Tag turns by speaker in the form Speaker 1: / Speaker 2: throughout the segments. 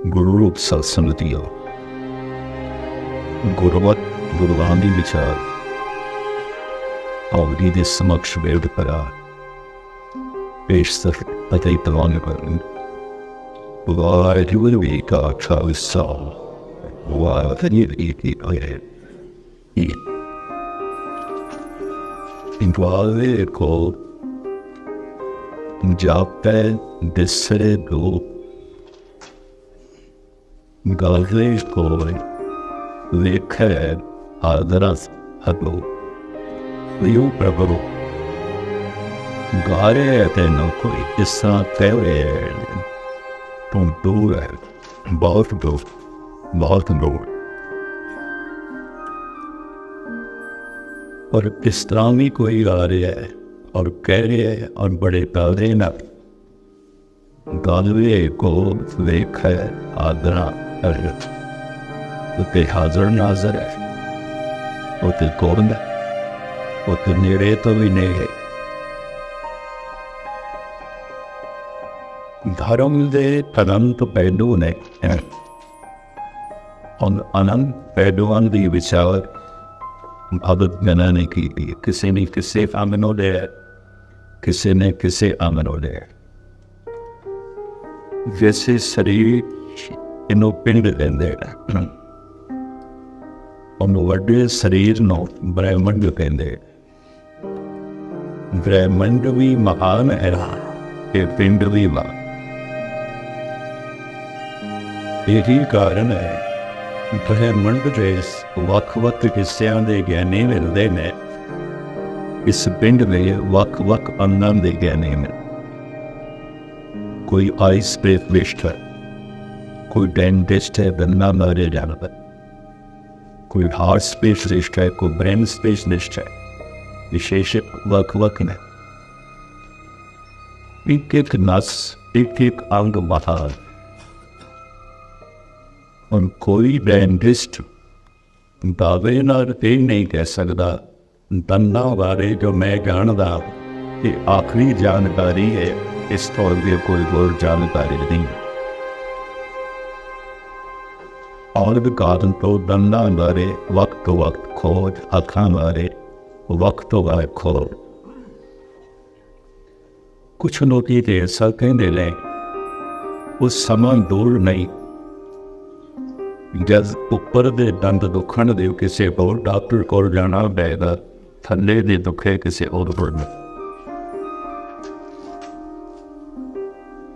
Speaker 1: ਗੁਰੂ ਰੂਪ ਸਤਸੰਗਤੀਓ ਗੁਰਮਤ ਗੁਰਬਾਣੀ ਦੀ ਵਿਚਾਰ। ਆਉਦੀ ਦੇ ਸਮਕਸ਼ ਬੇੜ ਕਰਾ ਪੇਸ਼ ਸਰ ਪਤਈ ਤਵਾਨ ਕਰਨ। ਵਾਹਿਗੁਰੂ ਵੀ ਕਾ ਖਾਲਸਾ। ਵਾਹਿਗੁਰੂ ਜੀ ਕੀ ਫਤਿਹ। ਇੰਗਵਾਲੇ ਕੋ ਜਾਪੇ ਦਿਸਰੇ ਦੋ ਗਾਲੇ ਕੋਲੇ ਵੇਖੇ ਆਦਰਸ ਹਦੋ ਲਿਓ ਪ੍ਰਭੂ ਗਾਰੇ ਤੇ ਨੋ ਕੋਈ ਇਸਾ ਤੇਰੇ ਤੁਮ ਦੂਰ ਹੈ ਬਹੁਤ ਦੂਰ ਬਹੁਤ ਦੂਰ और किस तरह भी कोई आ रहा है और कह रहा है और बड़े पौधे न गालवे को देख है आदरा Öyle. Utte ਹਾਜ਼ਰ ਨਾਜ਼ਰ ਹੈ। ਉਤੇ ਕੋਰਨ ਹੈ, ਉਤੇ ਨੇੜੇ ਤੋਂ ਵੀ ਨੇੜੇ। ਧਰਮ ਦੇ ਅਨੰਤ ਪਹਿਲੂ ਨੇ ਔਨ ਅਨੰਤ ਪਹਿਲੂਆਂ ਦੀ ਵਿਚਾਰ ਭਗਤ ਗਨਾ ਨੇ ਕੀਤੀ। ਕਿਸੇ ਨੇ ਕਿਸੇ ਅਮਨੋ ਦੇ ਕਿਸੇ ਨੇ ਕਿਸੇ ਅਮਨੋ ਦੇ ਵੈਸੇ ਸਰੀਰ ਇਹਨੂੰ ਪਿੰਡ ਕਹਿੰਦੇ ਨੇ। ਉਹਨੂੰ ਵੱਡੇ ਸਰੀਰ ਨੂੰ ਬ੍ਰਹਿਮੰਡ ਕਹਿੰਦੇ ਬ੍ਰਹਿਮੰਡ ਵੀ ਮਹਾਨ ਹੈ ਇਹ ਪਿੰਡ ਵੀ ਮਹਾਨ। ਇਹੀ ਕਾਰਨ ਹੈ, ਬ੍ਰਹਿਮੰਡ ਦੇ ਵੱਖ-ਵੱਖ ਹਿੱਸਿਆਂ ਦੇ ਗਿਆਨੀ ਮਿਲਦੇ ਨੇ। ਇਸ ਪਿੰਡ ਦੇ ਵੱਖ-ਵੱਖ ਅੰਗਾਂ ਦੇ ਗਿਆਨੀ ਮਿਲ ਕੋਈ ਆਈ ਸਪੈਸ਼ਲਿਸਟ ਹੈ ਕੋਈ ਡੈਂਟਿਸਟ ਹੈ ਬੰਨਾ ਮਾਰੇ ਜਾਣਦਾ ਕੋਈ ਹਾਰਟ ਸਪੈਸ਼ਲਿਸਟ ਹੈ ਕੋਈ ਬ੍ਰੇਨ ਸਪੈਸ਼ਲਿਸਟ ਹੈ ਵਿਸ਼ੇਸ਼ ਵੱਖ-ਵੱਖ ਨੇ ਇੱਕ ਇੱਕ ਨਸ ਇੱਕ ਇੱਕ ਅੰਗ ਮਹਾਨ ਔਰ ਕੋਈ ਡੈਂਟਿਸਟ ਦਾਅਵੇ ਨਾਲ ਇਹ ਨਹੀਂ ਕਹਿ ਸਕਦਾ ਦੰਦਾਂ ਬਾਰੇ ਜੋ ਮੈਂ ਜਾਣਦਾ ਇਹ ਆਖਰੀ ਜਾਣਕਾਰੀ ਹੈ ਇਸ ਤੋਂ ਅੱਗੇ ਕੋਈ ਹੋਰ ਜਾਣਕਾਰੀ ਨਹੀਂ ਔਰ ਵਿਕਾਰਨ ਤੋਂ ਦੰਦਾਂ ਬਾਰੇ ਵਕਤ ਵਕਤ ਖੋਜ, ਅੱਖਾਂ ਬਾਰੇ ਵਕਤ ਤੋਂ ਖੋਜ। ਕੁਛ ਲੋਕੀ ਤੇ ਐਸਾ ਕਹਿੰਦੇ ਨੇ, ਉਸ ਸਮਾਂ ਦੂਰ ਨਹੀਂ। ਜਦ ਉੱਪਰ ਦੇ ਦੰਦ ਦੁਖਣ ਦੇ ਕਿਸੇ ਹੋਰ ਡਾਕਟਰ ਕੋਲ ਜਾਣਾ ਪਏਗਾ, ਥੱਲੇ ਦੇ ਦੁਖੇ ਕਿਸੇ ਹੋਰ ਕੋਲ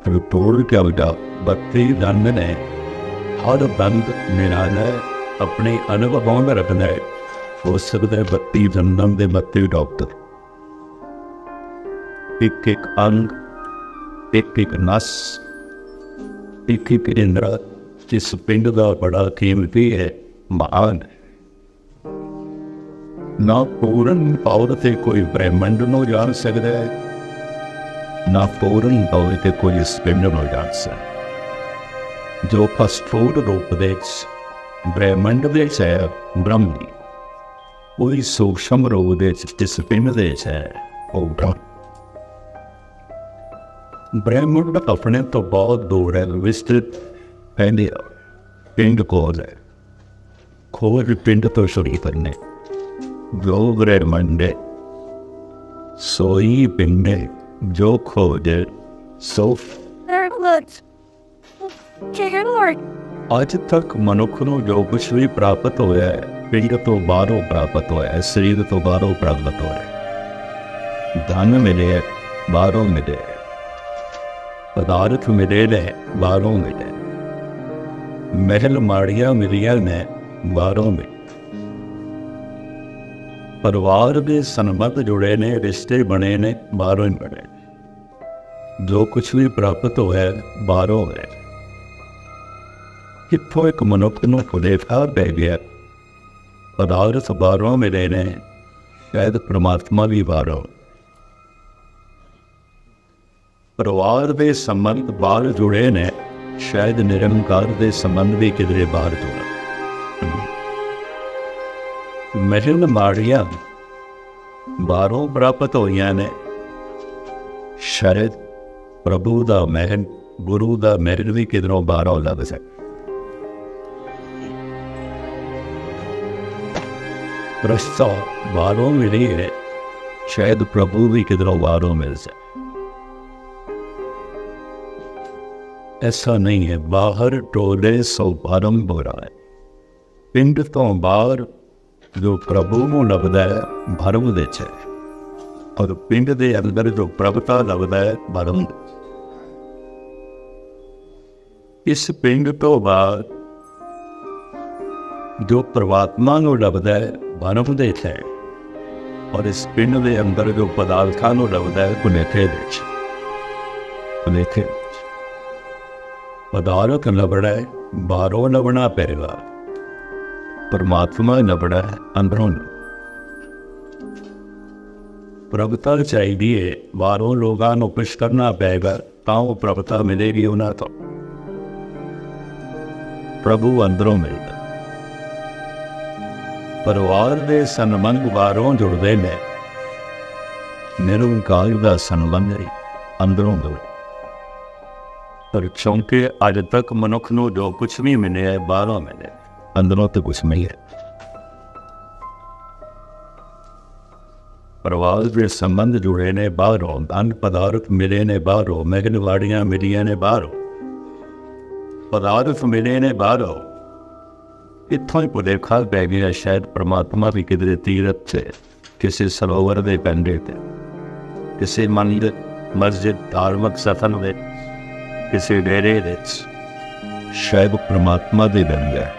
Speaker 1: ਰਿਪੋਰਟ ਕਿਆ ਬਤਾ ਬੱਤੀ ਦੰਦ ਨੇ, ਹਰ ਦੰਦ ਨਿਰਾਲਾ ਆਪਣੇ ਅਨੁਭਵੋਂ में ਰੱਖਣਾ ਹੈ। ਹੋ ਸਕਦਾ ਹੈ ਬੱਤੀ ਦੰਦਾਂ ਦੇ ਬੱਤੀ ਡਾਕਟਰ। ਇੱਕ ਇੱਕ ਅੰਗ, ਇੱਕ ਇੱਕ ਨਸ, ਇੱਕ ਇੱਕ ਇੰਦਰਾ, ਜਿਸ ਪਿੰਡ ਦਾ ਬੜਾ ਕੀਮਤੀ ਹੈ, ਮਹਾਨ ਨਾ ਪੂਰਨ ਪੌਰ ਤੇ ਕੋਈ ਬ੍ਰਹਿਮੰਡ ਨੂੰ ਜਾਣ ਸਕਦਾ ਹੈ, ਨਾ ਪੂਰਨ ਪੌਰ ਤੇ ਕੋਈ ਇਸ ਪਿੰਡ ਨੂੰ ਜਾਣ ਸਕਦਾ ਜੋ ਫਸਟਫੂਡ ਰੂਪ ਦੇ ਬ੍ਰਹਮੰਡ ਦੇ ਹੈ, ਬ੍ਰਹਮ। ਦੀ ਉਹੀ ਸੂਖਸ਼ਮ ਰੂਪ ਦੇ ਜਿਸ ਪਿੰਡ ਦੇ ਹੈ, ਉਹ ਬ੍ਰਹਮ ਬ੍ਰਹਮੰਡ ਆਪਣੇ ਤੋਂ ਬਹੁਤ ਦੂਰ ਹੈ ਵਿਸਤ੍ਰਿਤ ਕਹਿੰਦੇ ਪਿੰਡ ਕੋਲ ਹੈ। ਖੋਜ ਪਿੰਡ ਤੋਂ ਸ਼ੁਰੂ ਕਰਨੇ। ਜੋ ਬ੍ਰਹਿਮੰਡ ਹੈ, ਸੋਈ ਪਿੰਡ ਜੋ ਖੋਜ ਸੋ ਅੱਜ ਤੱਕ ਮਨੁੱਖ ਨੂੰ ਜੋ ਕੁਝ ਵੀ ਪ੍ਰਾਪਤ ਹੋਇਆ ਹੈ ਪਿੰਡ ਤੋਂ ਬਾਹਰੋਂ ਪ੍ਰਾਪਤ ਹੋਇਆ ਹੈ, ਸਰੀਰ ਤੋਂ ਬਾਹਰੋਂ ਪ੍ਰਾਪਤ ਹੋਇਆ ਹੈ। ਧਨ ਮਿਲੇ ਬਾਹਰੋਂ ਮਿਲੇ ਪਦਾਰਥ ਮਿਲੇ ਨੇ, ਬਾਹਰੋਂ ਮਿਲੇ ਮਹਿਲ ਮਾੜੀਆਂ ਮਿਲੀਆਂ ਨੇ, ਬਾਹਰੋਂ ਮਿਲੇ ਪਰਿਵਾਰ ਦੇ ਸੰਬੰਧ ਜੁੜੇ ਨੇ, ਰਿਸ਼ਤੇ ਬਣੇ ਨੇ, ਬਾਹਰੋਂ ਹੀ ਬਣੇ ਜੋ ਕੁਝ ਵੀ ਪ੍ਰਾਪਤ ਹੋਇਆ ਬਾਹਰੋਂ ਹੈ। ਕਿੱਥੋਂ ਇੱਕ ਮਨੁੱਖ ਨੂੰ ਖੁਦੇਫਾਰ ਪੈ ਗਿਆ ਪਦਾਰਥ ਬਾਹਰੋਂ ਮਿਲੇ ਨੇ ਸ਼ਾਇਦ ਪ੍ਰਮਾਤਮਾ ਵੀ ਬਾਹਰੋਂ ਪਰਿਵਾਰ ਦੇ ਸੰਬੰਧ ਬਾਹਰ ਜੁੜੇ ਨੇ ਸ਼ਾਇਦ ਨਿਰੰਕਾਰ ਦੇ ਸੰਬੰਧ ਵੀ ਕਿਧਰੇ ਬਾਹਰ ਜੁੜਾ ਮਹਿਲ ਮਾੜੀਆਂ ਬਾਹਰੋਂ ਪ੍ਰਾਪਤ ਹੋਈਆਂ ਨੇ ਸ਼ਾਇਦ ਪ੍ਰਭੂ ਦਾ ਮਹਿਲ ਗੁਰੂ ਦਾ ਮਿਹਰ ਵੀ ਕਿਧਰੋਂ ਬਾਹਰੋਂ ਲੱਗ ਸਕੇ ਰਸਤਾ ਬਾਹਰੋਂ ਮਿਲੀ ਹੈ ਸ਼ਾਇਦ ਪ੍ਰਭੂ ਵੀ ਕਿਧਰੋਂ ਬਾਹਰੋਂ ਮਿਲ ਜਾਏ ਐਸਾ ਨਹੀਂ ਹੈ ਬਾਹਰ ਟੋਲੇ ਸੋ ਪਰਮ ਬੁਰਾ ਹੈ ਪਿੰਡ ਤੋਂ ਬਾਹਰ ਜੋ ਪ੍ਰਭੂ ਨੂੰ ਲੱਭਦਾ ਹੈ ਭਰਮ ਦੇ ਚ ਔਰ ਪਿੰਡ ਦੇ ਅੰਦਰ ਜੋ ਪ੍ਰਭਤਾ ਲੱਭਦਾ ਹੈ ਭਰਮ ਇਸ ਪਿੰਡ ਤੋਂ ਬਾਹਰ ਜੋ ਪ੍ਰਮਾਤਮਾ ਨੂੰ ਲੱਭਦਾ ਹੈ ਭਰਮ ਦੇ ਚ ਔਰ ਇਸ ਪਿੰਡ ਦੇ ਅੰਦਰ ਜੋ ਪਦਾਰਥਾਂ ਨੂੰ ਲੱਭਦਾ ਹੈ, ਕੁਨੇਥੇ ਦੇ ਚ ਕੁਨੇਥੇ ਪਦਾਰਥ ਲੱਭਣਾ ਹੈ, ਬਾਹਰੋਂ ਲੱਭਣਾ ਪਏਗਾ ਪਰਮਾਤਮਾ ਲੱਭਣਾ ਹੈ, ਅੰਦਰੋਂ ਪ੍ਰਭਤਾ ਚਾਹੀਦੀ ਹੈ ਬਾਹਰੋਂ ਲੋਕਾਂ ਨੂੰ ਕੁਛ ਕਰਨਾ ਪਏਗਾ ਤਾਂ ਉਹ ਪ੍ਰਭਤਾ ਮਿਲੇਗੀ ਉਹਨਾਂ ਤੋਂ। ਪ੍ਰਭੂ ਅੰਦਰੋਂ ਮਿਲਦਾ। ਪਰਿਵਾਰ ਦੇ ਸੰਬੰਧ ਬਾਹਰੋਂ ਜੁੜਦੇ ਨੇ। ਨਿਰੰਕਾਰ ਦਾ ਸੰਬੰਧ ਅੰਦਰੋਂ ਜੁੜਦਾ ਪਰ ਕਿਉਂਕਿ ਅੱਜ ਤੱਕ ਮਨੁੱਖ ਨੂੰ ਜੋ ਕੁਝ ਵੀ ਮਿਲਿਆ ਹੈ ਬਾਹਰੋਂ ਮਿਲਿਆ ਅੰਦਰੋਂ ਤੇ ਕੁਝ ਨਹੀਂ ਹੈ। ਪਰਿਵਾਰ ਦੇ ਸੰਬੰਧ ਜੁੜੇ ਨੇ ਬਾਹਰੋਂ ਧਨ ਪਦਾਰਥ ਮਿਲੇ ਨੇ ਬਾਹਰੋਂ ਮਹਿਲਵਾੜੀਆਂ ਮਿਲੀਆਂ ਨੇ ਬਾਹਰੋਂ। ਪਦਾਰਥ ਮਿਲੇ ਨੇ ਬਾਹਰੋਂ। ਇੱਥੋਂ ਹੀ ਭੁਲੇਖਾ ਪੈ ਗਿਆ ਸ਼ਾਇਦ ਪ੍ਰਮਾਤਮਾ ਵੀ ਕਿਧਰੇ ਤੀਰਥ 'ਤੇ, ਕਿਸੇ ਸਰੋਵਰ ਦੇ ਕੰਢੇ ਤੇ, ਕਿਸੇ ਮੰਦਿਰ, ਮਸਜਿਦ, ਧਾਰਮਿਕ ਸਥਨ ਵਿੱਚ ਕਿਸੇ ਡੇਰੇ ਵਿੱਚ, ਸ਼ਾਇਦ ਪ੍ਰਮਾਤਮਾ ਦੇ ਬੰਦਾ ਹੈ।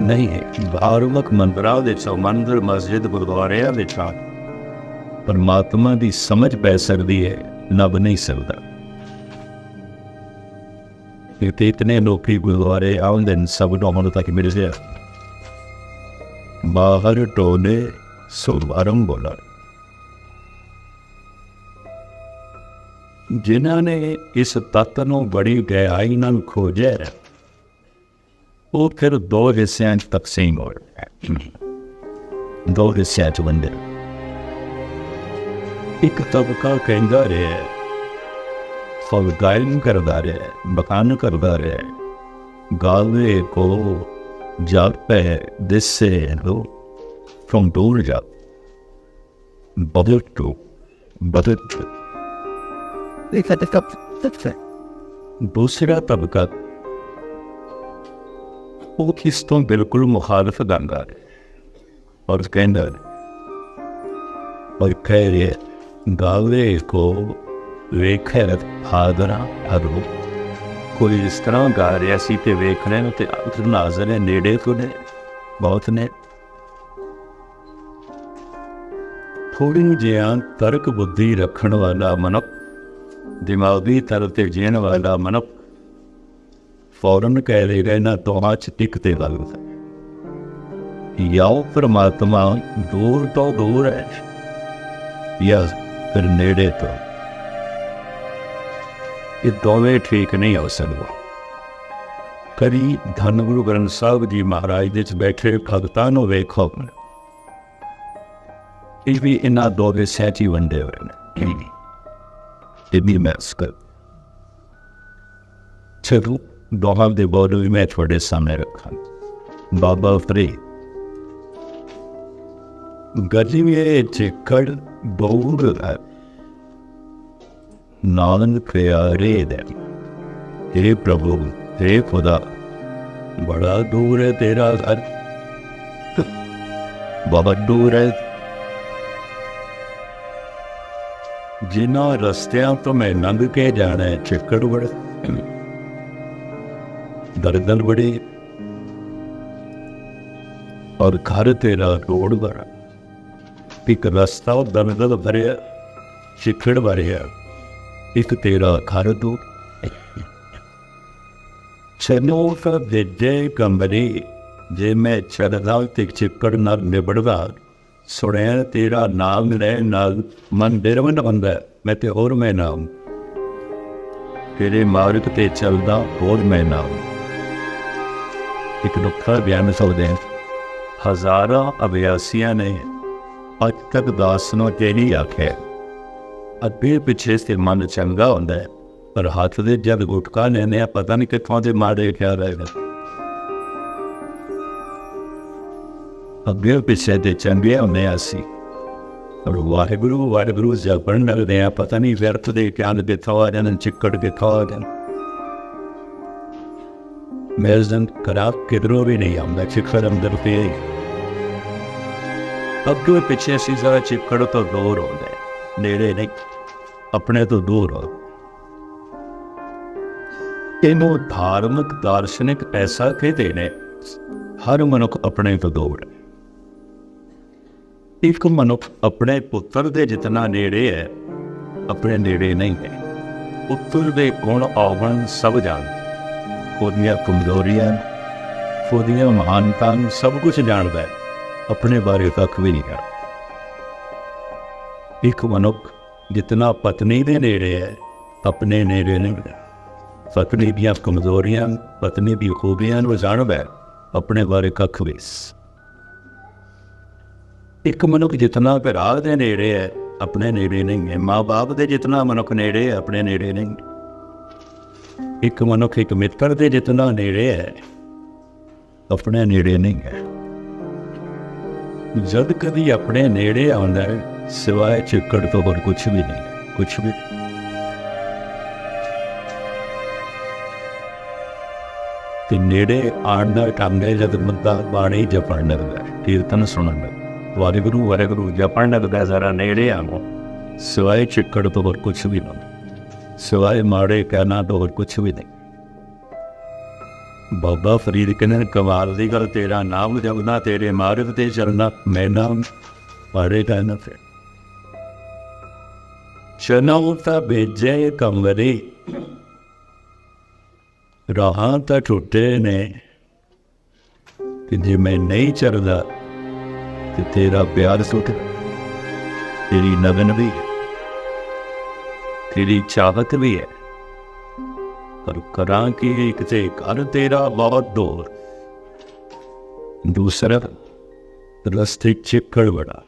Speaker 1: ਨਹੀਂ ਹੈ, ਧਾਰਮਿਕ ਮੰਦਰਾਂ ਦੇ ਚੋਂ ਮੰਦਰ, ਮਸਜਿਦ, ਗੁਰਦੁਆਰਿਆਂ ਵਿੱਚ ਪਰਮਾਤਮਾ ਦੀ ਸਮਝ ਪੈ ਸਕਦੀ ਹੈ ਲੱਭ ਨਹੀਂ ਸਕਦਾ। ਇਹ ਤੇ ਇਤਨੇ ਲੋਕੀ ਗੁਰਦੁਆਰੇ ਆਉਂਦੇ ਨੇ ਸਭ ਨੂੰ ਮਨ ਤੱਕ ਮਿਲ ਜਾਏ ਬਾਹਰ ਜਿਨ੍ਹਾਂ ਨੇ ਇਸ ਤੱਤ ਨੂੰ ਬੜੀ ਗਹਿਰਾਈ ਨਾਲ ਖੋਜਿਆ ਉਹ ਫਿਰ ਦੋ ਹਿੱਸਿਆਂ 'ਚ ਤਕਸੀਮ ਹੋ ਰਿਹਾ ਦੋ ਹਿੱਸਿਆਂ 'ਚ ਵੰਡਿਆ ਇੱਕ ਤਬਕਾ ਕਹਿੰਦਾ ਰਿਹਾ ਹੈ ਸਭ ਗਾਇਨ ਕਰਦਾ ਰਿਹਾ ਹੈ, ਬਖਾਨ ਕਰਦਾ ਰਿਹਾ ਹੈ। ਗਾਵੇ ਕੋ ਜਾਪੇ ਦਿਸੇ ਲੋ from ਦੂਰ ਜਾ ਬਦਲ ਟੂ ਬਦਲ ਟੂ
Speaker 2: They said it's up. That's it.
Speaker 1: ਦੂਸਰਾ ਤਬਕਾ ਉਹ ਕਿਸ ਤੋਂ ਬਿਲਕੁਲ ਮੁਖਾਲਫ ਗਾਉਂਦਾ ਹੈ ਔਰ ਕੋਈ ਇਸ ਤਰ੍ਹਾਂ ਗਾ ਰਿਹਾ ਸੀ ਤੇ ਵੇਖ ਰਹੇ ਨੂੰ ਤੇ ਅਦਰ ਨਾਜ਼ਰ ਹੈ ਨੇੜੇ ਤੋਂ ਨੇ, ਬਹੁਤ ਨੇ। ਥੋੜੀ ਜਿਹਾ ਤਰਕ ਬੁੱਧੀ ਰੱਖਣ ਵਾਲਾ ਮਨੁੱਖ, ਦਿਮਾਗੀ ਤਰ ਤੇ ਜੀਣ ਵਾਲਾ ਮਨੁੱਖ, ਫੌਰਨ ਕਹਿ ਲੇਗਾ ਇਹਨਾਂ ਦੋਹਾਂ ਚ ਟਿਕ ਤੇ ਗੱਲ ਹੈ ਯਾਉ ਪਰਮਾਤਮਾ ਦੂਰ ਤੋਂ ਦੂਰ ਹੈ ਜਾਂ ਫਿਰ ਨੇੜੇ ਤੋਂ। ਇਹ ਦੋਵੇਂ ਠੀਕ ਨਹੀਂ ਹੋ ਸਕਦਾ। ਕਰੀ ਧੰਨ ਗੁਰੂ ਗ੍ਰੰਥ ਸਾਹਿਬ ਜੀ ਮਹਾਰਾਜ ਦੇ ਚ ਬੈਠੇ ਭਗਤਾਂ ਨੂੰ ਵੇਖੋ। ਇਹ ਵੀ ਇਹਨਾਂ ਦੋਵੇਂ ਸਹਿਜੀ ਵੰਡੇ ਹੋਏ ਨੇ। ਇਹ ਵੀ ਮੈਸ ਕਰ ਚਲੋ, ਦੋਹਾਂ ਦੇ ਬੋਲ ਵੀ ਮੈਂ ਤੁਹਾਡੇ ਸਾਹਮਣੇ ਰੱਖਾਂ। ਬਾਬਾ ਫਰੀ ਗੱਲੀ ਵਿੱਚ ਚਿੱਕੜ ਬਹੁਤ ਹੈ। ਨਾਨਕ ਪਿਆਰੇ ਦੇ। हे ਪ੍ਰਭੂ हे ਖੁਦਾ, ਬੜਾ ਦੂਰ ਹੈ ਤੇਰਾ ਘਰ। ਬਹੁਤ ਦੂਰ ਹੈ। ਜਿਨ੍ਹਾਂ ਰਸਤਿਆਂ ਤੋਂ ਮੈਂ ਲੰਘ ਕੇ ਜਾਣਾ ਹੈ ਚਿੱਕੜ ਬੜ ਦਰਦਨ ਬੜੀ ਔਰ ਘਰ ਤੇਰਾ ਰੋਡ ਬੜਾ ਇੱਕ ਰਸਤਾ ਉਹ ਦਰਦਨ ਭਰਿਆ ਚਿੱਕੜ ਭਰਿਆ ਇੱਕ ਤੇਰਾ ਘਰ ਦੂਰ ਚਨੋ ਕਾ ਦੇ ਕੰਬਰੀ ਜੇ ਮੈਂ ਚੜਦਾ ਤੇ ਚਿੱਕੜ ਨਾਲ ਨਿਬੜਦਾ ਸੁਣਿਆ ਤੇਰਾ ਨਾਮ ਲੈ ਨਾਲ ਮਨ ਬਿਰਵਨ ਬੰਦਾ ਮੈਂ ਤੇ ਹੋਰ ਮੈਂ ਨਾਮ ਤੇਰੇ ਮਾਰਗ ਤੇ ਚੱਲਦਾ ਹੋਰ ਮੈਂ ਨਾਮ ਇੱਕ ਨੁਕਤਾ ਬਿਆਨ ਸਕਦੇ ਹਾਂ ਹਜ਼ਾਰਾਂ ਅਭਿਆਸੀਆਂ ਨੇ ਅੱਜ ਤੱਕ ਦਾਸ ਨੂੰ ਤੇਰੀ ਆਖਿਆ ਅੱਗੇ ਪਿੱਛੇ ਸੇ ਮਨ ਚੰਗਾ ਹੁੰਦਾ ਹੈ, ਪਰ ਹੱਥ ਦੇ ਜਦ ਗੁਟਕਾ ਲੈਨੇ ਆ ਪਤਾ ਨਹੀਂ ਕਿੱਥੋਂ ਦੇ ਮਾੜੇ ਖਿਆਲ ਆਏ ਨੇ। ਅੱਗੇ ਪਿੱਛੇ ਦੇ ਚੰਗੇ ਹੁੰਦੇ ਆ ਅਸੀਂ। ਪਰ ਵਾਹਿਗੁਰੂ ਵਾਹਿਗੁਰੂ ਜਪਣ ਲੱਗਦੇ ਆ ਪਤਾ ਨਹੀਂ ਵਿਅਰਥ ਦੇ ਕਿਆਨ ਕਿੱਥੋਂ ਆ ਜਾਣ, ਚਿੱਕੜ ਕਿੱਥੋਂ ਆ ਜਾਣ। ਮੈਜ਼ਨ ਕਰਾ ਕਿਧਰੋਂ ਵੀ ਨਹੀਂ ਆਉਂਦਾ ਚਿੱਕੜ ਅੰਦਰ ਤੇ ਅੱਗੇ ਪਿੱਛੇ ਸੀ ਜ਼ਰਾ ਚਿੱਕੜ ਤੋਂ ਦੂਰ ਹੁੰਦੇ, ਨੇੜੇ ਨਹੀਂ। ਆਪਣੇ ਤੋਂ ਦੂਰ ਹੋ ਇਹਨੂੰ ਧਾਰਮਿਕ ਦਾਰਸ਼ਨਿਕ ਐਸਾ ਕਹਿੰਦੇ ਨੇ। ਹਰ ਮਨੁੱਖ ਆਪਣੇ ਤੋਂ ਦੂਰ ਹੈ। ਇੱਕ ਮਨੁੱਖ ਆਪਣੇ ਪੁੱਤਰ ਦੇ ਜਿਤਨਾ ਨੇੜੇ ਹੈ, ਆਪਣੇ ਨੇੜੇ ਨਹੀਂ ਹੈ। ਪੁੱਤਰ ਦੇ ਗੁਣ ਔਗਣ ਸਭ ਜਾਣਦਾ ਉਹਦੀਆਂ ਕਮਜ਼ੋਰੀਆਂ, ਉਹਦੀਆਂ ਮਹਾਨਤਾਂ ਨੂੰ ਸਭ ਕੁਝ ਜਾਣਦਾ ਹੈ। ਆਪਣੇ ਬਾਰੇ ਤੱਕ ਵੀ ਨਹੀਂ ਕਰਦਾ ਇੱਕ ਮਨੁੱਖ ਜਿਤਨਾ ਪਤਨੀ ਦੇ ਨੇੜੇ ਹੈ, ਆਪਣੇ ਨੇੜੇ ਨਹੀਂ ਪਤਨੀ ਦੀਆਂ ਕਮਜ਼ੋਰੀਆਂ, ਪਤਨੀ ਦੀ ਖੂਬੀਆਂ ਨੂੰ ਜਾਣਦਾ ਹੈ, ਆਪਣੇ ਬਾਰੇ ਕੱਖ ਵੀ ਇੱਕ ਮਨੁੱਖ ਜਿਤਨਾ ਭਰਾ ਦੇ ਨੇੜੇ ਹੈ, ਆਪਣੇ ਨੇੜੇ ਨਹੀਂ ਹੈ। ਮਾਂ-ਬਾਪ ਦੇ ਜਿਤਨਾ ਮਨੁੱਖ ਨੇੜੇ ਹੈ, ਆਪਣੇ ਨੇੜੇ ਨਹੀਂ ਇੱਕ ਮਨੁੱਖ, ਇੱਕ ਮਿੱਤਰ ਦੇ ਜਿਤਨਾ ਨੇੜੇ ਹੈ, ਆਪਣੇ ਨੇੜੇ ਨਹੀਂ ਹੈ। ਜਦ ਕਦੀ ਆਪਣੇ ਨੇੜੇ ਆਉਂਦਾ ਹੈ ਸਿਵਾਏ ਚਿੱਕੜ ਤੋਂ ਹੋਰ ਕੁਝ ਵੀ ਨਹੀਂ ਕੁਝ ਵੀ ਤੇ ਨੇੜੇ ਆਉਣ ਦਾ ਕੰਮ ਹੈ ਜਦ ਬੰਦਾ ਬਾਣੀ ਜਪਣ ਲੱਗਦਾ ਕੀਰਤਨ ਸੁਣਨ ਲੱਗਦਾ ਵਾਹਿਗੁਰੂ ਵਾਹਿਗੁਰੂ, ਜਪਣ ਲੱਗਦਾ ਜ਼ਰਾ ਨੇੜੇ ਆਵੋ। ਸਿਵਾਏ ਚਿੱਕੜ ਤੋਂ ਹੋਰ ਕੁਝ ਵੀ ਨਹੀਂ ਸਿਵਾਏ ਮਾੜੇ ਕਹਿਣਾ ਤੋਂ ਹੋਰ ਕੁਝ ਵੀ ਨਹੀਂ। ਬਾਬਾ ਫਰੀਦ ਕਹਿੰਦੇ ਕਮਾਲ ਦੀ ਗੱਲ, ਤੇਰਾ ਨਾਮ ਜਪਣਾ, ਤੇਰੇ ਮਾਰਗ ਤੇ ਚੱਲਣਾ, ਮੈਂ ਨਾਮ ਮਾੜੇ ਕਹਿਣਾ ਫਿਰ। ਚਨਾਉ ਤਾਂ ਭੇਜੇ ਕਮਰੇ ਰਾਹਾਂ ਤਾਂ ਟੁੱਟੇ ਨੇ। ਕਿ ਜੇ ਮੈਂ ਨਹੀਂ ਚੱਲਦਾ ਤੇ ਤੇਰਾ ਪਿਆਰ ਸੁੱਟ, ਤੇਰੀ ਨਗਨ ਵੀ ਤੇਰੀ ਚਾਹਤ ਵੀ ਹੈ। ਪਰ ਕਰਾਂ ਕਿ ਇੱਕ ਤੇ ਘਰ ਤੇਰਾ ਬਹੁਤ ਦੂਰ। ਦੂਸਰਾ, ਰਸਤੇ ਚਿੱਕੜ ਬੜਾ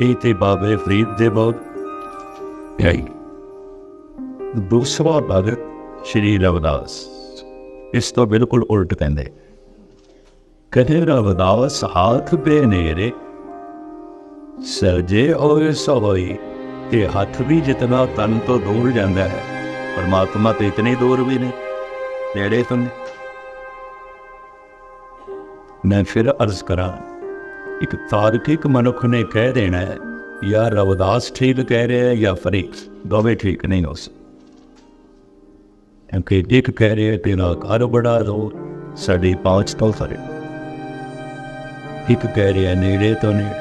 Speaker 1: ਇਹ ਤੇ ਬਾਬੇ ਫਰੀਦ ਦੇ ਬਹੁਤ ਗਈ ਦੂਸਰਾ ਭਗਤ ਸ਼੍ਰੀ ਰਵਿਦਾਸ ਇਸ ਤੋਂ ਬਿਲਕੁਲ ਉਲਟ ਕਹਿੰਦੇ ਕਦੇ ਰਵਿਦਾਸ ਹਾਥ ਬੇਨੇਰੇ ਸਰਜੇ ਹੋਏ ਸੋਈ ਤੇ ਹੱਥ ਵੀ ਜਿਤਨਾ ਤਨ ਤੋਂ ਦੂਰ ਜਾਂਦਾ ਹੈ ਪਰਮਾਤਮਾ ਤੇ ਇਤਨੇ ਦੂਰ ਵੀ ਨਹੀਂ ਨੇੜੇ ਤੋਂ ਮੈਂ ਫਿਰ ਅਰਜ਼ ਕਰਾਂ ਇੱਕ ਤਾਰਕਿਕ ਮਨੁੱਖ ਨੇ ਕਹਿ ਦੇਣਾ ਹੈ ਜਾਂ ਰਵਦਾਸ ਠੀਕ ਕਹਿ ਰਿਹਾ ਹੈ ਜਾਂ ਫਰੀਦ ਦੋਵੇਂ ਠੀਕ ਨਹੀਂ ਹੋ ਸਕਦੇ ਕਿਉਂਕਿ ਇੱਕ ਕਹਿ ਰਿਹਾ ਤੇਰਾ ਘਰ ਬੜਾ ਦੋ ਸਾਡੀ ਪਹੁੰਚ ਤੋਂ ਫਰੇ ਇੱਕ ਕਹਿ ਰਿਹਾ ਨੇੜੇ ਤੋਂ ਨੇੜੇ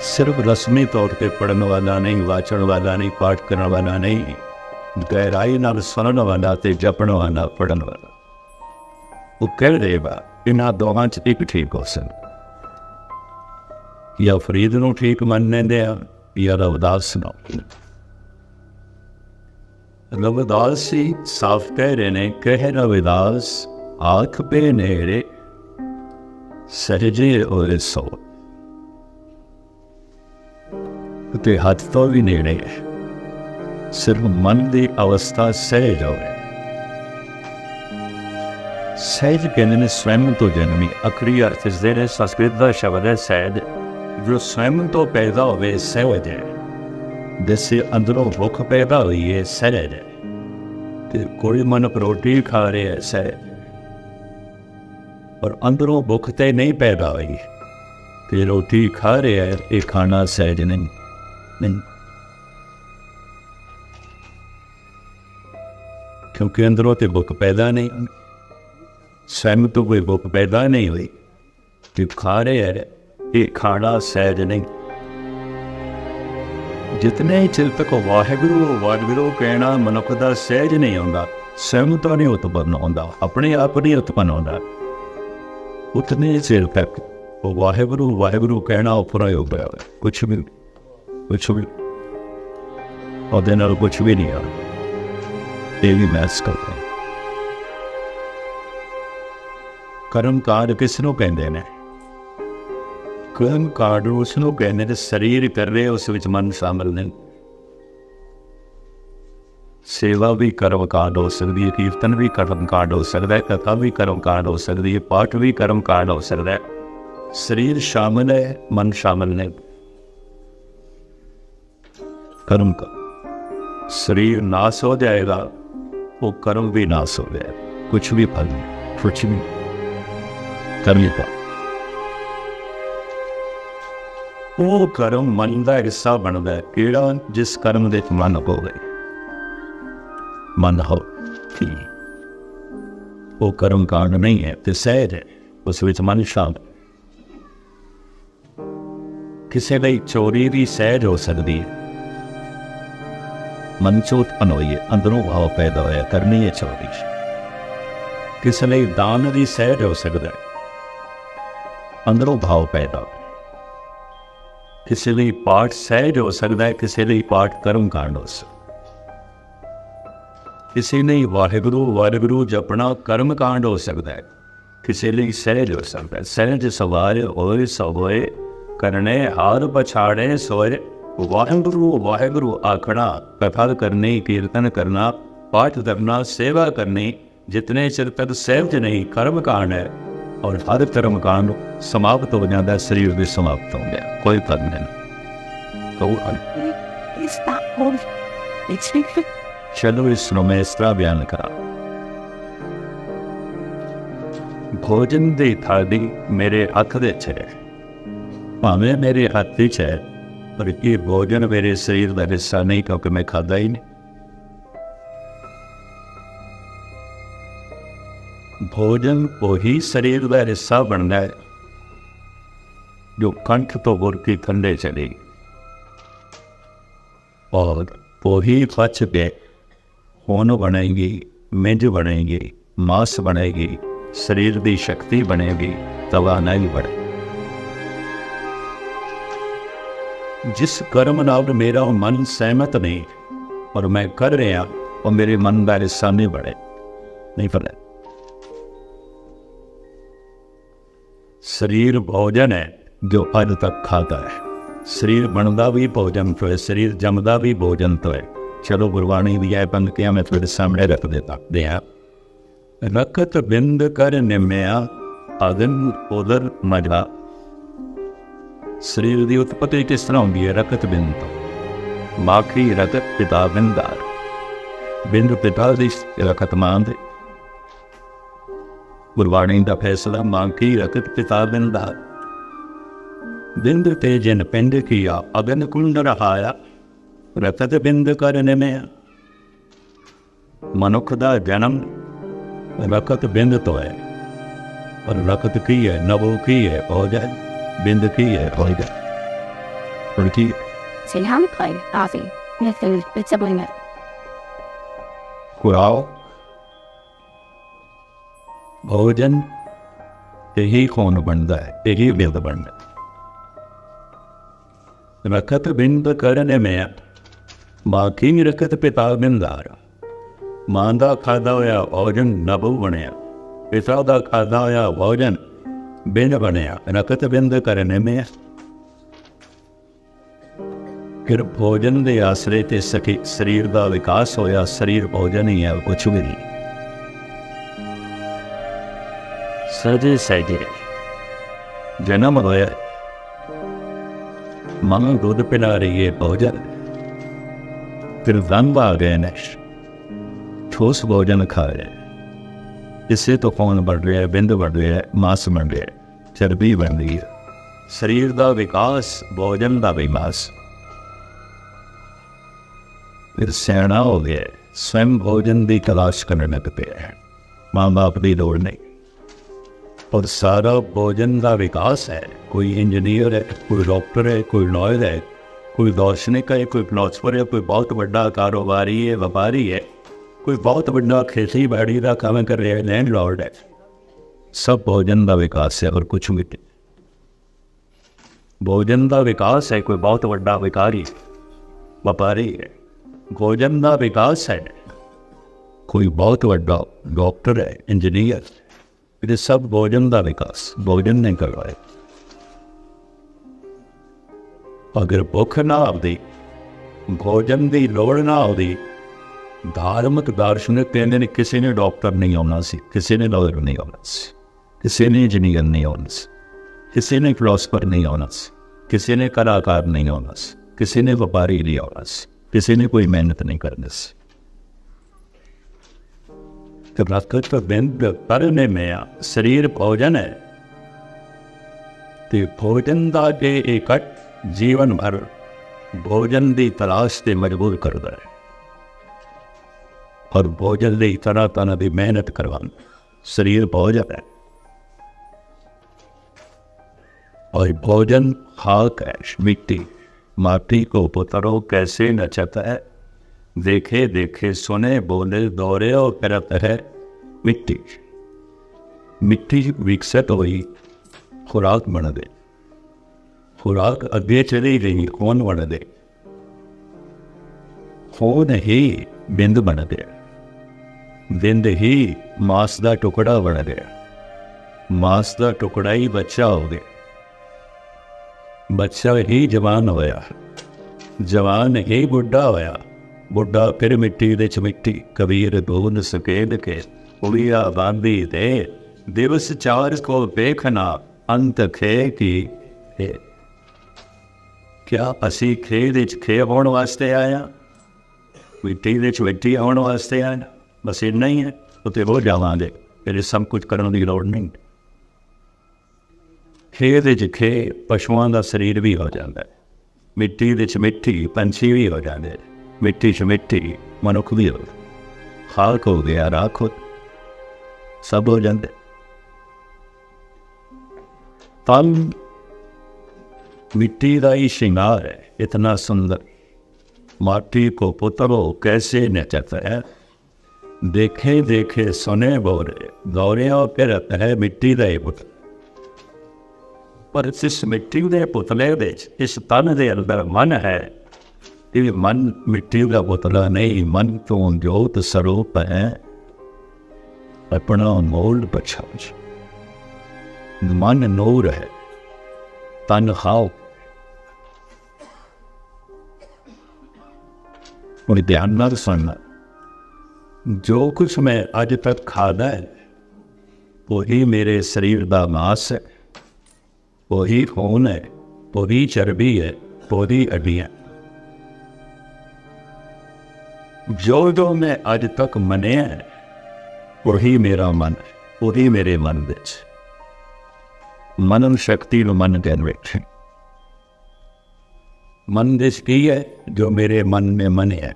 Speaker 1: ਸਿਰਫ ਰਸਮੀ ਤੌਰ ਤੇ ਪੜਨ ਵਾਲਾ ਨਹੀਂ ਵਾਚਣ ਵਾਲਾ ਨਹੀਂ ਪਾਠ ਕਰਨ ਵਾਲਾ ਨਹੀਂ ਗਹਿਰਾਈ ਨਾਲ ਸੁਣਨ ਵਾਲਾ ਤੇ ਜਪਣ ਵਾਲਾ ਪੜਨ ਵਾਲਾ ਉਹ ਕਹਿ ਰਿਹਾ ਇਹਨਾਂ ਦੋਹਾਂ ਚ ਇੱਕ ਠੀਕ ਹੋ ਸਕਦਾ ਜਾਂ ਫਰੀਦ ਨੂੰ ਠੀਕ ਮੰਨ ਲੈਂਦੇ ਆ ਜਾਂ ਰਵਦਾਸ ਨੂੰ? ਰਵਿਦਾਸ ਸੀ ਸਾਫ਼ ਕਹਿ ਰਹੇ ਨੇ, ਕਹਿ ਰਵਿਦਾਸ, ਆਖ ਪੇ ਨੇੜੇ ਸਹਜੇ ਹੋਏ ਸੋ ਤੇ ਹੱਥ ਤੋਂ ਵੀ ਨੇੜੇ ਸਿਰਫ ਮਨ ਦੀ ਅਵਸਥਾ ਸਹਿਜ ਹੋਵੇ। ਸਹਿਜ ਕਹਿੰਦੇ ਨੇ, ਸਵੈਮ ਤੋਂ ਜਨਮੀ। ਅਕਰੀ ਅਰਥ ਇਸ ਦੇ ਨੇ, ਸੰਸਕ੍ਰਿਤ ਦਾ ਸ਼ਬਦ ਹੈ ਸਹਿਜ। ਜੋ ਸਵੈਮ ਤੋਂ ਪੈਦਾ ਹੋਵੇ ਸਹਿਜ ਹੈ ਜਿਸੇ ਅੰਦਰੋਂ ਭੁੱਖ ਪੈਦਾ ਹੋਈ ਹੈ ਸਹਿਜ ਹੈ ਤੇ ਕੋਈ ਮਨ ਰੋਟੀ ਖਾ ਰਿਹਾ ਹੈ ਸਹਿਜ ਪਰ ਅੰਦਰੋਂ ਭੁੱਖ ਤੇ ਨਹੀਂ ਪੈਦਾ ਹੋਈ ਤੇ ਰੋਟੀ ਖਾ ਰਿਹਾ ਹੈ ਇਹ ਖਾਣਾ ਸਹਿਜ ਨਹੀਂ ਨਹੀਂ ਕਿਉਂਕਿ ਅੰਦਰੋਂ ਤੇ ਭੁੱਖ ਪੈਦਾ ਨਹੀਂ ਸਹਿਮ ਤੋਂ ਕੋਈ ਭੁੱਖ ਪੈਦਾ ਨਹੀਂ ਹੋਈ ਤੇ ਖਾ ਰਿਹਾ ਹੈ ਇਹ ਖਾਣਾ ਸਹਿਜ ਨਹੀਂ। ਜਿਤਨੇ ਚਿਰ ਤੱਕ ਵਾਹਿਗੁਰੂ ਵਾਹਿਗੁਰੂ ਕਹਿਣਾ ਮਨੁੱਖ ਦਾ ਸਹਿਜ ਨਹੀਂ ਆਉਂਦਾ ਸਹਿਮ ਤੋਂ ਨਹੀਂ ਉਤਪੰਨ ਹੁੰਦਾ, ਆਪਣੇ ਆਪ ਨਹੀਂ ਉਤਪੰਨ ਹੁੰਦਾ। ਉਤਨੇ ਚਿਰ ਤੱਕ ਉਹ ਵਾਹਿਗੁਰੂ ਵਾਹਿਗੁਰੂ ਕਹਿਣਾ ਉਪਰ ਹੀ ਉਪਰ ਕੁਛ ਵੀ ਕੁਛ ਵੀ ਉਹਦੇ ਨਾਲ ਕੁਛ ਵੀ ਨਹੀਂ ਆ, ਇਹ ਵੀ ਮੈਸ ਕਰਦਾ ਕਰਮ ਕਾਰ ਕਿਸ ਨੂੰ ਕਹਿੰਦੇ ਨੇ? कर्म कांड उसको कहने के शरीर कर रहे उस विच मन शामिल ने सेवा भी कर्म कांड हो सकती है कीर्तन भी कर्म कांड हो सकता है कथा भी कर्म कांड हो सकती है पाठ भी कर्म कांड हो सकता है शरीर शामिल है मन शामिल ने कर्म का शरीर नाश हो जाएगा वो कर्म भी नाश हो जाएगा कुछ भी फल कुछ भी कर्म का ਉਹ ਕਰਮ ਮਨ ਦਾ ਹਿੱਸਾ ਬਣਦਾ ਕਿਹੜਾ? ਜਿਸ ਕਰਮ ਦੇ ਵਿੱਚ ਮਨ ਹੋਵੇ। ਮਨ ਹੋ ਉਹ ਕਰਮ ਕਾਂਡ ਨਹੀਂ ਹੈ ਤੇ ਸਹਿਜ ਹੈ। ਉਸ ਵਿੱਚ ਮਨ ਸ਼ਾਮਲ ਕਿਸੇ ਲਈ ਚੋਰੀ ਵੀ ਸਹਿਜ ਹੋ ਸਕਦੀ ਹੈ। ਮਨ ਚ ਉਤਪਨ ਹੋਈ ਹੈ। ਅੰਦਰੋਂ ਭਾਵ ਪੈਦਾ ਹੋਇਆ। ਕਰਨੀ ਹੈ ਚੋਰੀ। ਕਿਸੇ ਲਈ ਦਾਨ ਵੀ ਸਹਿਜ ਹੋ ਸਕਦਾ ਹੈ। ਅੰਦਰੋਂ ਭਾਵ ਪੈਦਾ ਹੋਇਆ। ਕਿਸੇ ਲਈ ਪਾਠ ਸਹਿਜ ਹੋ ਸਕਦਾ ਹੈ ਕਿਸੇ ਲਈ ਪਾਠ ਕਰਮ ਕਾਂਡ ਹੋ ਸਕਦਾ ਕਿਸੇ ਲਈ ਵਾਹਿਗੁਰੂ ਵਾਹਿਗੁਰੂ ਜਪਣਾ ਕਰਮ ਕਾਂਡ ਹੋ ਸਕਦਾ ਹੈ। ਕਿਸੇ ਲਈ ਸਹਿਜ ਹੋ ਸਕਦਾ ਹੈ। ਸਹਿਜ ਸਵਾਰ ਹੋਏ ਸੋਏ ਕਰਨੇ, ਹਾਰ ਪਛਾੜੇ ਸੋਏ ਵਾਹਿਗੁਰੂ ਵਾਹਿਗੁਰੂ ਆਖਣਾ, ਕਥਾ ਕਰਨੀ, ਕੀਰਤਨ ਕਰਨਾ, ਪਾਠ ਕਰਨਾ ਸੇਵਾ ਕਰਨੀ, ਜਿਤਨੇ ਚਿਰ ਤੱਕ ਸਹਿਜ ਨਹੀਂ, ਕਰਮ ਕਾਂਡ ਹੈ। ਔਰ ਹਰ ਕਰਮ ਕਾਂਡ ਸਮਾਪਤ ਹੋ ਜਾਂਦਾ ਸਰੀਰ ਵੀ ਸਮਾਪਤ ਹੋ ਗਿਆ ਕੋਈ ਫ਼ਰਕ ਨਹੀਂ ਕਹੋ
Speaker 2: Is that all? It's me.
Speaker 1: ਚਲੋ ਇਸ ਨੂੰ ਮੈਂ ਇਸ ਤਰ੍ਹਾਂ ਬਿਆਨ ਕਰਾਂ ਭੋਜਨ ਦੀ ਥਾਲੀ ਮੇਰੇ ਹੱਥ ਦੇ ਵਿੱਚ ਹੈ ਭਾਵੇਂ ਮੇਰੇ ਹੱਥ ਵਿੱਚ ਹੈ ਪਰ ਇਹ ਭੋਜਨ ਮੇਰੇ ਸਰੀਰ ਦਾ ਹਿੱਸਾ ਨਹੀਂ ਕਿਉਂਕਿ ਮੈਂ ਖਾਦਾ ਹੀ ਨਹੀਂ ਭੋਜਨ ਉਹੀ ਸਰੀਰ ਦਾ ਹਿੱਸਾ ਬਣਦਾ ਹੈ ਜੋ ਕੰਠ ਤੋਂ ਬੁਰ ਕੇ ਥੰਡੇ ਚਲੇ और वही पच के होन बनेगी मिंज बनेगी मांस बनेगी शरीर की शक्ति बनेगी तवा नहीं बने जिस कर्म नाल मेरा मन सहमत नहीं और मैं कर रहा और मेरे मन का हिस्सा नहीं बने नहीं बने शरीर भोजन है जो अज तक खाता है ਸਰੀਰ ਬਣਦਾ ਵੀ ਭੋਜਨ ਤੋਂ ਹੈ ਸਰੀਰ ਜੰਮਦਾ ਵੀ ਭੋਜਨ ਤੋਂ ਹੈ ਚਲੋ ਗੁਰਬਾਣੀ ਦੀ ਇਹ ਪੰਕਤੀਆਂ ਮੈਂ ਤੁਹਾਡੇ ਸਾਹਮਣੇ ਰੱਖ ਦੇਤਾ ਦਿਆਂ ਰਕਤ ਬਿੰਦ ਕਰ ਨਿਮਿਆ ਅਗਨ ਉਦਰ ਮਜਾ ਸਰੀਰ ਦੀ ਉਤਪਤੀ ਕਿਸ ਤਰ੍ਹਾਂ ਹੁੰਦੀ ਹੈ ਰਕਤ ਬਿੰਦ ਤੋਂ ਮਾਖੀ ਰਕਤ ਪਿਤਾ ਬਿੰਦਾਰ ਬਿੰਦ ਪਿਤਾ ਦੀ ਰਕਤ ਮਾਂਦੇ ਗੁਰਬਾਣੀ ਦਾ ਫੈਸਲਾ ਮਾਖੀ ਰਕਤ ਪਿਤਾ ਬਿੰਦਾਰ ਬਿੰਦ ਤੇ ਜਨ ਪਿੰਡ ਕੀਆ ਅਗਨ ਕੁੰਡ ਰਹਾਇਆ। ਰਤਤ ਬਿੰਦ ਕਰਨ ਮੈਂ ਮਨੁੱਖ ਦਾ ਜਨਮ ਰਕਤ ਬਿੰਦ ਤੋਂ ਹੈ। ਔਰ ਰਕਤ ਕੀ ਹੈ ਨਵੋ ਕੀ ਹੈ ਹੋ ਜਾਏ ਬਿੰਦ ਕੀ ਹੈ ਹੋ ਜਾਏ। ਔਰ ਕੀ
Speaker 2: handplay, Avi. Nothing but something that
Speaker 1: ਕੁਰਾਓ ਭੋਜਨ, ਇਹੀ ਖੋਨ ਬਣਦਾ ਹੈ, ਇਹੀ ਬਿੰਦ ਬਣਦਾ ਹੈ। ਰਕਤ ਬਿੰਦ ਕਰਨ ਮੈਂ, ਬਾਕੀ ਰਕਤ ਪਿਤਾ ਬਿੰਦਾਰ। ਮਾਂ ਦਾ ਖਾਦਾ ਹੋਇਆ ਭੋਜਨ ਨਭੂ ਬਣਿਆ, ਪਿਤਾ ਦਾ ਖਾਦਾ ਹੋਇਆ ਭੋਜਨ ਬਿੰਦ ਬਣਿਆ ਰਕਤ ਬਿੰਦ ਕਰਨ ਮੈਂ। ਫਿਰ ਭੋਜਨ ਦੇ ਆਸਰੇ ਤੇ ਸਕੀ ਸਰੀਰ ਦਾ ਵਿਕਾਸ ਹੋਇਆ, ਸਰੀਰ ਭੋਜਨ ਹੀ ਹੈ, ਕੁਛ ਵੀ ਨਹੀਂ। ਸਜੇ ਸਜੇ ਜਨਮ ਹੋਇਆ ਮਨ ਦੁੱਧ ਪਿਲਾ ਰਹੀ ਹੈ ਭੋਜਨ ਫਿਰ ਦੰਬ ਆ ਗਏ ਨੇ ਠੋਸ ਭੋਜਨ ਖਾ ਰਹੇ ਇਸੇ ਤੋਂ ਕੌਣ बढ़ ਰਿਹਾ ਹੈ ਬਿੰਦ बढ़ ਰਿਹਾ ਹੈ ਮਾਸ ਬਣ ਰਿਹਾ ਹੈ ਚਰਬੀ ਬਣ ਰਹੀ ਹੈ ਸਰੀਰ ਦਾ ਵਿਕਾਸ ਭੋਜਨ ਦਾ ਵਿਕਾਸ ਫਿਰ ਸਿਆਣਾ ਹੋ ਗਿਆ ਹੈ। ਸਵੈਮ ਭੋਜਨ ਦੀ ਤਲਾਸ਼ ਕਰਨ ਲੱਗ ਪਿਆ ਹੈ ਮਾਂ ਬਾਪ ਦੀ ਲੋੜ ਨਹੀਂ ਔਰ ਸਾਰਾ ਭੋਜਨ ਦਾ ਵਿਕਾਸ ਹੈ। ਕੋਈ ਇੰਜੀਨੀਅਰ ਹੈ, ਕੋਈ ਡਾਕਟਰ ਹੈ, ਕੋਈ ਲਾਇਰ ਹੈ, ਕੋਈ ਦਾਰਸ਼ਨਿਕ ਹੈ, ਕੋਈ ਫਿਲਾਸਫਰ ਹੈ, ਕੋਈ ਬਹੁਤ ਵੱਡਾ ਕਾਰੋਬਾਰੀ ਹੈ, ਵਪਾਰੀ ਹੈ, ਕੋਈ ਬਹੁਤ ਵੱਡਾ ਖੇਤੀਬਾੜੀ ਦਾ ਕੰਮ ਕਰ ਰਿਹਾ ਹੈ ਲੈਂਡਲॉर्ड ਹੈ। ਸਭ ਭੋਜਨ ਦਾ ਵਿਕਾਸ ਹੈ ਔਰ ਕੁਝ ਵੀ ਭੋਜਨ ਦਾ ਵਿਕਾਸ ਹੈ, ਕੋਈ ਬਹੁਤ ਵੱਡਾ ਵਿਕਾਰੀ, ਵਪਾਰੀ ਹੈ। ਭੋਜਨ ਦਾ ਵਿਕਾਸ ਹੈ। ਕੋਈ ਬਹੁਤ ਵੱਡਾ ਡਾਕਟਰ ਹੈ, ਇੰਜੀਨੀਅਰ ਇਹ ਸਭ ਭੋਜਨ ਦਾ ਵਿਕਾਸ ਭੋਜਨ ਨੇ ਕਰਵਾਇਆ ਅਗਰ ਭੁੱਖ ਨਾ ਆਉਂਦੀ ਭੋਜਨ ਦੀ ਲੋੜ ਨਾ ਆਉਂਦੀ ਧਾਰਮਿਕ ਦਾਰਸ਼ਨਿਕ ਕਹਿੰਦੇ ਨੇ ਕਿਸੇ ਨੇ ਡਾਕਟਰ ਨਹੀਂ ਆਉਣਾ ਸੀ ਕਿਸੇ ਨੇ ਲਾਇਰ ਨਹੀਂ ਆਉਣਾ ਸੀ ਕਿਸੇ ਨੇ ਇੰਜੀਨੀਅਰ ਨਹੀਂ ਆਉਣਾ ਸੀ ਕਿਸੇ ਨੇ ਫਿਲਾਸਫਰ ਨਹੀਂ ਆਉਣਾ ਸੀ ਕਿਸੇ ਨੇ ਕਲਾਕਾਰ ਨਹੀਂ ਆਉਣਾ ਸੀ ਕਿਸੇ ਨੇ ਵਪਾਰੀ ਨਹੀਂ ਆਉਣਾ ਸੀ ਕਿਸੇ ਨੇ ਕੋਈ ਮਿਹਨਤ ਨਹੀਂ ਕਰਨੀ ਸੀ ਤੇ ਰਸਕਤ ਬਿੰਦ ਕਰਨੇ ਮੈਂ ਸਰੀਰ ਭੋਜਨ ਹੈ ਤੇ ਭੋਜਨ ਦਾ ਜੇ ਇਕੱਠ ਜੀਵਨ ਭਰ ਭੋਜਨ ਦੀ ਤਲਾਸ਼ ਤੇ ਮਜਬੂਰ ਕਰਦਾ ਹੈ ਔਰ ਭੋਜਨ ਲਈ ਤਰ੍ਹਾਂ ਤਰ੍ਹਾਂ ਦੀ ਮਿਹਨਤ ਕਰਵਾਉਣ ਸਰੀਰ ਭੋਜਨ ਹੈ और भोजन खाक है मिट्टी माटी को पुतरो कैसे नचता है देखे देखे सुने बोले दौरे और करत है मिट्टी ਮਿੱਟੀ ਵਿਕਸਿਤ ਹੋਈ ਖੁਰਾਕ ਬਣਦੇ ਖੁਰਾਕ ਅੱਗੇ ਚਲੀ ਗਈ ਕੌਣ ਬਣਦੇ ਖੋਨ ਹੀ ਬਿੰਦ ਬਣਦੇ ਬਿੰਦ ਹੀ ਮਾਸ ਦਾ ਟੁਕੜਾ ਬਣਦੇ ਮਾਸ ਦਾ ਟੁਕੜਾ ਹੀ ਬੱਚਾ ਹੋ ਗਿਆ ਬੱਚਾ ਹੀ ਜਵਾਨ ਹੋਇਆ ਜਵਾਨ ਹੀ ਬੁੱਢਾ ਹੋਇਆ ਬੁੱਢਾ ਫਿਰ ਮਿੱਟੀ ਦੇ ਚ ਮਿੱਟੀ, ਕਬੀਰ ਦੋਨ ਸਕੇਦ ਕੇ ਉੜੀਆ ਬਾਂਦੀ ਦੇ, ਦਿਵਸ ਚਾਰ ਕੋ ਵੇਖਣਾ, ਅੰਤ ਖੇ ਕੀ ਹੈ। ਕਿਆ ਅਸੀਂ ਖੇ ਦੇ ਚ ਖੇ ਹੋਣ ਵਾਸਤੇ ਆਇਆ? ਮਿੱਟੀ ਦੇ ਚ ਮਿੱਟੀ ਹੋਣ ਵਾਸਤੇ ਆਇਆ? ਬਸ ਇੰਨਾ ਹੀ ਹੈ, ਉਤੇ ਹੋ ਜਾਵਾਂਗੇ, ਫਿਰ ਸਭ ਕੁਝ ਕਰਨ ਦੀ ਲੋੜ ਨਹੀਂ। ਖੇ ਦੇ ਚ ਖੇ, ਪਸ਼ੂਆਂ ਦਾ ਸਰੀਰ ਵੀ ਹੋ ਜਾਂਦਾ ਹੈ। ਮਿੱਟੀ ਦੇ ਚ ਮਿੱਟੀ, ਪੰਛੀ ਵੀ ਹੋ ਜਾਂਦੇ ਮਿੱਟੀ ਚ ਮਿੱਟੀ ਮਨੁੱਖ ਵੀ ਹੋ ਖਾਲਕ ਹੋ ਗਿਆ ਰਾਹ ਖੁਦ ਸਭ ਹੋ ਜਾਂਦੇ ਤਨ ਮਿੱਟੀ ਦਾ ਹੀ ਸ਼ਿੰਗਾਰ ਹੈ ਇਤਨਾ ਸੁੰਦਰ ਮਾਟੀ ਕੋ ਪੁੱਤਰੋ ਕੈਸੇ ਨਚਤਾ ਹੈ ਦੇਖੇ ਦੇਖੇ ਸੁਨੇ ਬੋਰੇ ਗੌਰੇ ਉਹ ਪਿਰਤ ਹੈ ਮਿੱਟੀ ਦਾ ਹੀ ਪੁੱਤ ਪਰ ਇਸ ਮਿੱਟੀ ਦੇ ਪੁਤਲੇ ਵਿੱਚ ਇਸ ਤਨ ਦੇ ਅੰਦਰ ਮਨ ਹੈ ये मन मिट्टी का पुतला नहीं मन तो ज्योत स्वरूप है अपना मोल बचाज मन नूर है तन खाओ और ध्यान न सुनना जो कुछ मैं अज तक खादा है वही मेरे शरीर का मांस है वही खून है वही चर्बी है वही अड्डियाँ ਜੋ ਜੋ ਮੈਂ ਅੱਜ ਤੱਕ ਮੰਨਿਆ ਉਹੀ ਮੇਰਾ ਮਨ, ਉਹੀ ਮੇਰੇ ਮਨ ਵਿੱਚ। ਮਨਨ ਸ਼ਕਤੀ ਨੂੰ ਮਨ ਦੇ ਅੰਦਰ ਮਨ ਦੇ ਕੀ ਹੈ, ਜੋ ਮੇਰੇ ਮਨ ਮੇ ਮੰਨਿਆ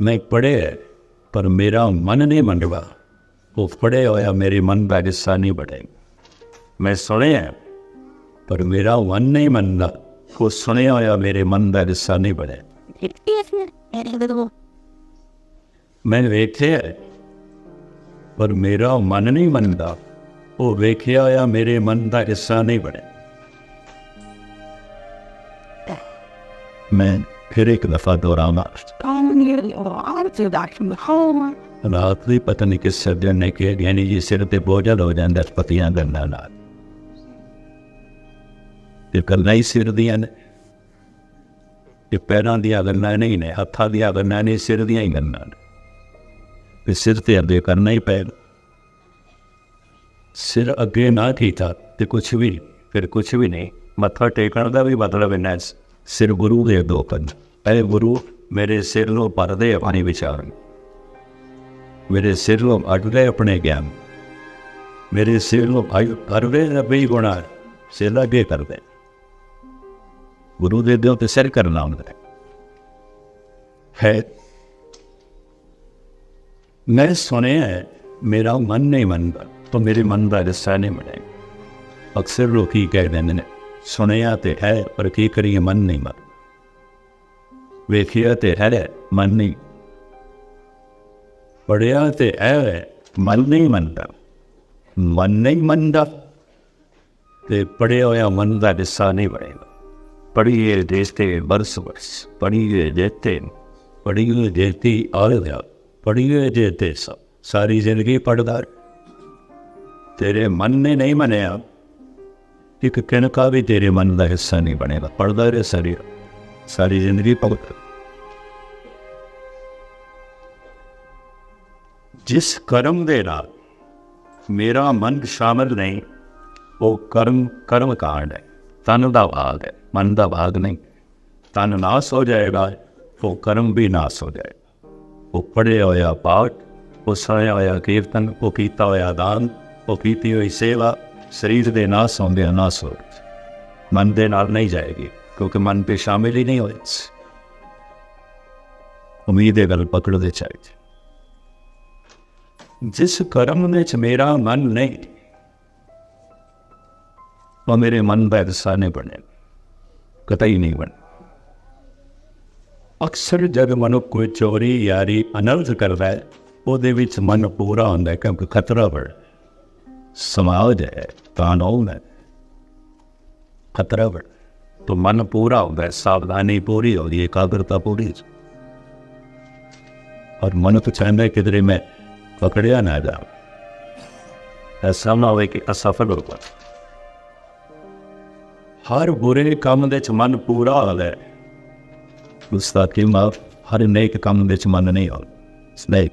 Speaker 1: ਮੈਂ ਪੜੇ ਪਰ ਮੇਰਾ ਮਨ ਨਹੀਂ ਮੰਡਵਾ ਉਹ ਪੜੇ ਹੋਇਆ ਮੇਰੇ ਮਨ ਦਾ ਹਿੱਸਾ ਨਹੀਂ ਬੜੇ ਮੈਂ ਸੁਣਿਆ ਪਰ ਮੇਰਾ ਮਨ ਨਹੀਂ ਮੰਨਦਾ। ਉਹ ਸੁਣਿਆ ਹੋਇਆ ਮੇਰੇ ਮਨ ਦਾ ਹਿੱਸਾ ਨਹੀਂ ਬਣੇ। ਮੈਂ ਵੇਖਿਆ ਪਰ ਮੇਰਾ ਮਨ ਨਹੀਂ ਮੰਨਦਾ। ਉਹ ਵੇਖਿਆ ਆ, ਮੇਰੇ ਮਨ ਦਾ ਹਿੱਸਾ ਨਹੀਂ ਬਣਿਆ। ਮੈਂ ਫਿਰ ਇੱਕ ਦਫਾ ਦੁਹਰਾਉਣਾ ਰਾਤ ਦੀ ਪਤਨੀ ਕਿਸ ਸਰਜਨ ਨੇ ਕਿਹਾ, ਗਿਆਨੀ ਜੀ, ਸਿਰ ਤੇ ਬੋਝਲ ਹੋ ਜਾਂਦਾ ਪਤੀਆਂ ਗੰਨਾ ਨਾਲ। ਤੇ ਕਰਨਾ ਹੀ ਸਿਰ ਦੀਆਂ ਨੇ। ਇਹ ਪੈਰਾਂ ਦੀਆਂ ਗੱਲਾਂ ਨਹੀਂ ਨੇ, ਹੱਥਾਂ ਦੀਆਂ ਗੱਲਾਂ ਨੇ, ਸਿਰ ਦੀਆਂ ਹੀ ਗੱਲਾਂ ਨੇ। ਤੇ ਸਿਰ ਤੇ ਅੱਗੇ ਕਰਨਾ ਹੀ ਪਏਗਾ ਸਿਰ ਅੱਗੇ ਨਾ ਕੀਤਾ ਤੇ ਕੁਝ ਵੀ ਫਿਰ ਕੁਝ ਵੀ ਨਹੀਂ। ਮੱਥਾ ਟੇਕਣ ਦਾ ਵੀ ਮਤਲਬ ਇਹਨਾਂ ਸਿਰ ਗੁਰੂ ਦੇ ਦੋ ਕੰਨ। ਐ ਗੁਰੂ, ਮੇਰੇ ਸਿਰ ਨੂੰ ਪਰਦੇ ਆਪਣੀ ਵਿਚਾਰਨ। ਮੇਰੇ ਸਿਰ ਨੂੰ ਅੜਦੇ ਆਪਣੇ ਗਿਆਨ। ਮੇਰੇ ਸਿਰ ਨੂੰ ਭਾਈ ਕਰਵੇ ਰੱਬੀ ਗੁਣਾ, ਸਿਰ ਲੱਗੇ ਕਰਦੇ। ਗੁਰੂ ਦੇ ਦਿਓ ਤੇ ਸਿਰ ਕਰਨਾ ਹੁੰਦਾ ਹੈ ਹੈ, ਮੈਂ ਸੁਣਿਆ ਹੈ, ਮੇਰਾ ਮਨ ਨਹੀਂ ਮੰਨਦਾ, ਤਾਂ ਮੇਰੇ ਮਨ ਦਾ ਹਿੱਸਾ ਨਹੀਂ ਬਣੇਗਾ ਅਕਸਰ ਲੋਕ ਕੀ ਕਹਿ ਦਿੰਦੇ ਨੇ, ਸੁਣਿਆ ਤੇ ਹੈ, ਪਰ ਕੀ ਕਰੀਏ, ਮਨ ਨਹੀਂ ਮੰਨ ਵੇਖਿਆ ਤੇ ਹੈ, ਮਨ ਨਹੀਂ। ਪੜਿਆ ਤੇ ਹੈ, ਮਨ ਨਹੀਂ ਮੰਨਦਾ। ਮਨ ਨਹੀਂ ਮੰਨਦਾ ਤੇ ਪੜਿਆ ਹੋਇਆ ਮਨ ਦਾ ਹਿੱਸਾ ਨਹੀਂ ਬਣੇਗਾ। ਪੜੀਏ ਦੇਸਤੇ ਬਰਸ ਬਰਸ ਪੜੀਏ ਦੇਤੇ ਪੜੀਏ ਦੇਤੀ ਆਲ ਗਿਆ ਪੜੀਏ ਦੇਤੇ ਸਭ, ਸਾਰੀ ਜ਼ਿੰਦਗੀ ਪੜਦਾ ਤੇਰੇ ਮਨ ਨੇ ਨਹੀਂ ਮੰਨਿਆ, ਇੱਕ ਕਿਣਕਾ ਵੀ ਤੇਰੇ ਮਨ ਦਾ ਹਿੱਸਾ ਨਹੀਂ ਬਣੇਗਾ ਪੜਦਾ ਰਹੇ ਸਾਰੀ ਸਾਰੀ ਜ਼ਿੰਦਗੀ ਭਗਤ। ਜਿਸ ਕਰਮ ਦੇ ਨਾਲ ਮੇਰਾ ਮਨ ਸ਼ਾਮਲ ਨਹੀਂ, ਉਹ ਕਰਮ ਕਰਮ ਕਾਂਡ ਹੈ, ਤਨ ਦਾ ਭਾਗ ਹੈ। ਮਨ ਦਾ ਭਾਗ ਨਹੀਂ। ਤਨ ਨਾਸ ਹੋ ਜਾਏਗਾ, ਉਹ ਕਰਮ ਵੀ ਨਾਸ ਹੋ ਜਾਏਗਾ ਉਹ ਪੜਿਆ ਹੋਇਆ ਪਾਠ, ਉਹ ਸੁਣਿਆ ਹੋਇਆ ਕੀਰਤਨ, ਉਹ ਕੀਤਾ ਹੋਇਆ ਦਾਨ, ਉਹ ਕੀਤੀ ਹੋਈ ਸੇਵਾ, ਸਰੀਰ ਦੇ ਨਾਸ ਹੁੰਦੇ ਨਾਸ ਹੋ ਮਨ ਦੇ ਨਾਲ ਨਹੀਂ ਜਾਏਗੀ, ਕਿਉਂਕਿ ਮਨ ਤੇ ਸ਼ਾਮਿਲ ਹੀ ਨਹੀਂ ਹੋਏ। ਉਮੀਦ ਹੈ ਗੱਲ ਪਕੜਦੇ ਚਾਹੀਦੇ। ਜਿਸ ਕਰਮ ਵਿੱਚ ਮੇਰਾ ਮਨ ਨਹੀਂ, ਉਹ ਮੇਰੇ ਮਨ ਦਾ ਹਿੱਸਾ ਨਹੀਂ ਬਣੇ। ਕਤਈ ਨਹੀਂ ਬਣ ਅਕਸਰ ਜਦ ਮਨੁੱਖ ਕੋਈ ਚੋਰੀ ਯਾਰੀ ਅਨਰਥ ਕਰਦਾ ਹੈ ਉਹਦੇ ਵਿੱਚ ਮਨ ਪੂਰਾ ਹੁੰਦਾ ਹੈ ਕਿਉਂਕਿ ਖਤਰਾ ਬੜ ਸਮਾਜ ਹੈ ਕਾਨੂੰਨ ਹੈ ਖਤਰਾ ਬੜ तो मन पूरा होता है सावधानी पूरी होती है एकाग्रता पूरी और मन तो चाहता है किधरे मैं पकड़िया ना जा ऐसा ना हो कि असफल हो पाए ਹਰ ਬੁਰੇ ਕੰਮ ਦੇ ਚ ਮਨ ਪੂਰਾ ਹੁੰਦਾ ਹੈ। ਉਸ ਦਾ ਹਰ ਨੇਕ ਕੰਮ ਦੇ ਚ ਮਨ ਨਹੀਂ ਆਉਂਦਾ ਸਨੇਕ।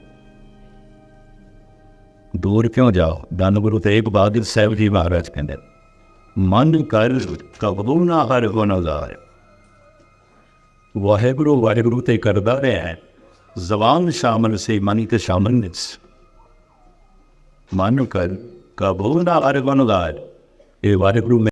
Speaker 1: ਦੂਰ ਕਿਉਂ ਜਾਓ? ਦਨ ਗੁਰੂ ਤੇਗ ਬਹਾਦਰ ਸਾਹਿਬ ਜੀ ਮਹਾਰਾਜ ਕਹਿੰਦੇ ਮਨ ਕਰ ਕਬੂ ਨਾ ਹਰ ਗੁਣ ਜਾਏ ਵਾਹਿਗੁਰੂ ਵਾਹਿਗੁਰੂ ਤੇ ਕਰਦਾ ਰਿਹਾ ਜ਼ਬਾਨ ਸ਼ਾਮਲ ਸੇ, ਮਨ ਤੇ ਸ਼ਾਮਲ ਨਿਸ ਮਨ ਕਰ ਕਬੂ ਨਾ ਹਰ ਗੁਣ ਜਾਏ ਇਹ ਵਾਹਿਗੁਰੂ